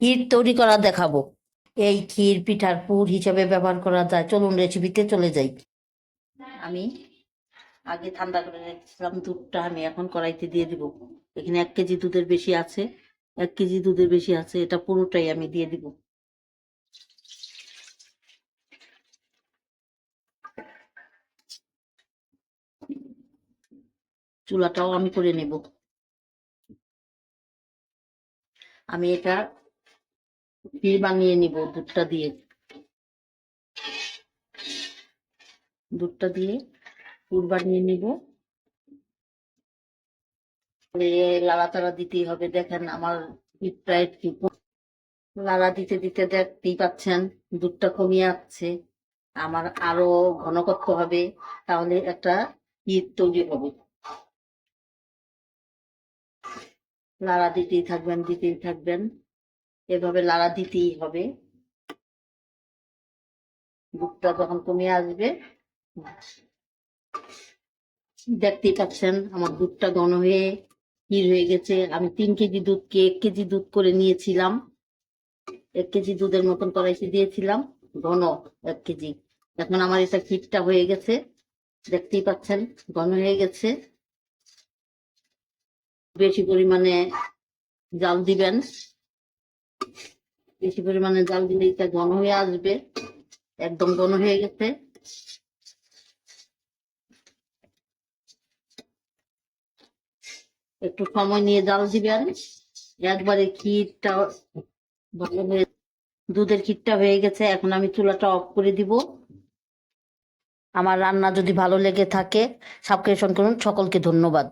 ক্ষীর তৈরি করা দেখাবো। এই ক্ষীর পিঠার পুর হিসাবে ব্যবহার করা যায়। চলুন রেসিপিতে চলে যাই। আমি আগে ঠান্ডা করে রেখেছিলাম দুধটা, আমি এখন কড়াইতে দিয়ে দিব। এখানে এক কেজি দুধের বেশি আছে, এক কেজি দুধের বেশি আছে, এটা পুরোটাই আমি দিয়ে দিব। চুলাটাও আমি করে নেব। আমি এটা ক্ষীর বানিয়ে নিব, দুধটা দিয়ে। দুধটা দিয়ে পুর বানিয়ে নিব। লাড়াতাড়া দিতেই হবে। দেখেন আমার ক্ষীরটা লাড়া দিতে দিতে দেখতেই পাচ্ছেন, দুধটা কমিয়ে আসছে। আমার আরও ঘন হবে, তাহলে একটা ঈদ তৈরি হবে। লাড়া দিতেই থাকবেন দিতেই থাকবেন। এভাবে লাড়া দিতেই হবে। দুধটা যখন কমে আসবে, দেখতেই পাচ্ছেন আমার দুধটা ঘন হয়ে ক্ষীর হয়ে গেছে। আমি তিন কেজি দুধকে এক কেজি দুধ করে নিয়েছিলাম। এক কেজি দুধের মতন কড়াইতে দিয়েছিলাম, ঘন এক কেজি। এখন আমার এটা ক্ষীরটা হয়ে গেছে, দেখতেই পাচ্ছেন ঘন হয়ে গেছে। বেশি পরিমাণে জাল দিবেন। বেশি পরিমাণে জাল দিলে এটা ঘন হয়ে আসবে। একদম ঘন হয়ে গেছে। একটু সময় নিয়ে জাল দিবেন একবারে ক্ষীরটা ভালো হয়ে দুধের ক্ষীরটা হয়ে গেছে। এখন আমি চুলাটা অফ করে দিব। আমার রান্না যদি ভালো লেগে থাকে, সাবস্ক্রিপশন করুন। সকলকে ধন্যবাদ।